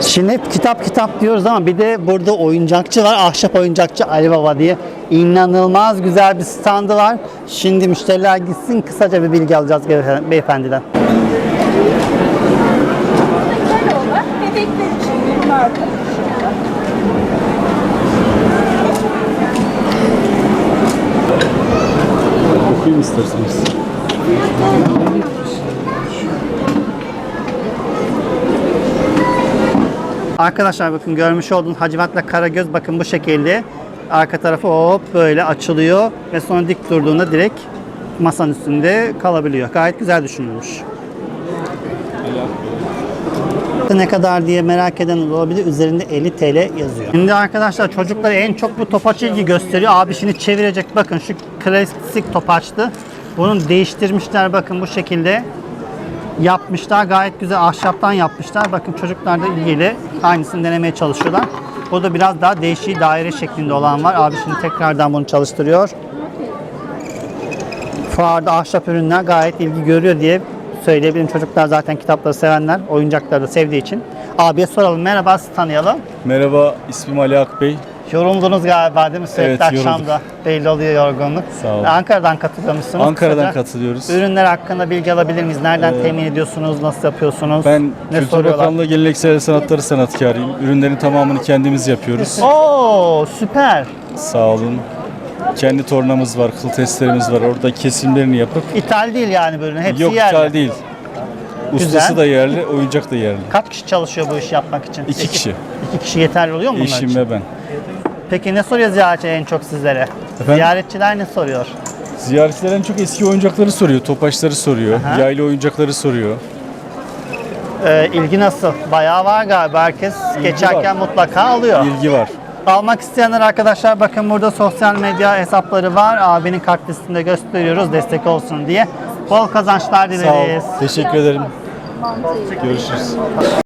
Şimdi hep kitap kitap diyoruz ama bir de burada oyuncakçı var. Ahşap oyuncakçı Ali Baba diye. İnanılmaz güzel bir standı var. Şimdi müşteriler gitsin kısaca bir bilgi alacağız beyefendi- beyefendiden. Böyle olan bebekler için 20 artı. Okuyayım isterseniz. Arkadaşlar bakın görmüş olduğunuz Hacivat'la Karagöz bakın bu şekilde. Arka tarafı hop böyle açılıyor ve sonra dik durduğunda direkt masanın üstünde kalabiliyor. Gayet güzel düşünülmüş. ne kadar diye merak eden olabilir. Üzerinde 50 TL yazıyor. Şimdi arkadaşlar çocuklar en çok bu topaç ilgi gösteriyor. Abi şimdi çevirecek. Bakın şu klasik topaçtı. Bunu değiştirmişler bakın bu şekilde yapmışlar. Gayet güzel ahşaptan yapmışlar. Bakın çocuklar da ilgili aynısını denemeye çalışıyorlar. Bu da biraz daha değişik daire şeklinde olan var. Abi şimdi tekrardan bunu çalıştırıyor. Fuarda ahşap ürünler gayet ilgi görüyor diye söyleyebilirim. Çocuklar zaten kitapları sevenler, oyuncakları da sevdiği için. Abiye soralım. Merhaba, tanıyalım. Merhaba, ismim Ali Akbey. Yoruldunuz galiba değil mi? Sürekli Evet, yorulduk. akşamda belli oluyor yorgunluk. Sağ olun. Ankara'dan katılıyor musunuz? Ankara'dan Kısaca katılıyoruz. Ürünler hakkında bilgi alabilir miyiz? Nereden temin ediyorsunuz? Nasıl yapıyorsunuz? Ben ne Kültür soruyorlar? Bakanlığı Geleneksel Sanatları Sanatkarıyım. Ürünlerin tamamını kendimiz yapıyoruz. Oo süper. Sağ olun. Kendi tornamız var, kıl testlerimiz var. Orada kesimlerini yapıp İthal değil yani ürün. Hepsi yok yerli. ithal değil. Ustası Güzel. da yerli, oyuncak da yerli. Kaç kişi çalışıyor bu işi yapmak için? İki kişi. İki kişi yeterli oluyor mu bunlar Eşim için? ve ben. Peki ne soruyor ziyaretçi en çok sizlere? Efendim? Ziyaretçiler ne soruyor? Ziyaretçiler en çok eski oyuncakları soruyor, topaçları soruyor, Aha. yaylı oyuncakları soruyor. Ee, ilgi nasıl? Bayağı var galiba. Herkes geçerken mutlaka alıyor. İlgi var. Almak isteyenler arkadaşlar bakın burada sosyal medya hesapları var. Abinin kart listinde gösteriyoruz destek olsun diye. Bol kazançlar Sağ ol. dileriz. Teşekkür ederim. Görüşürüz.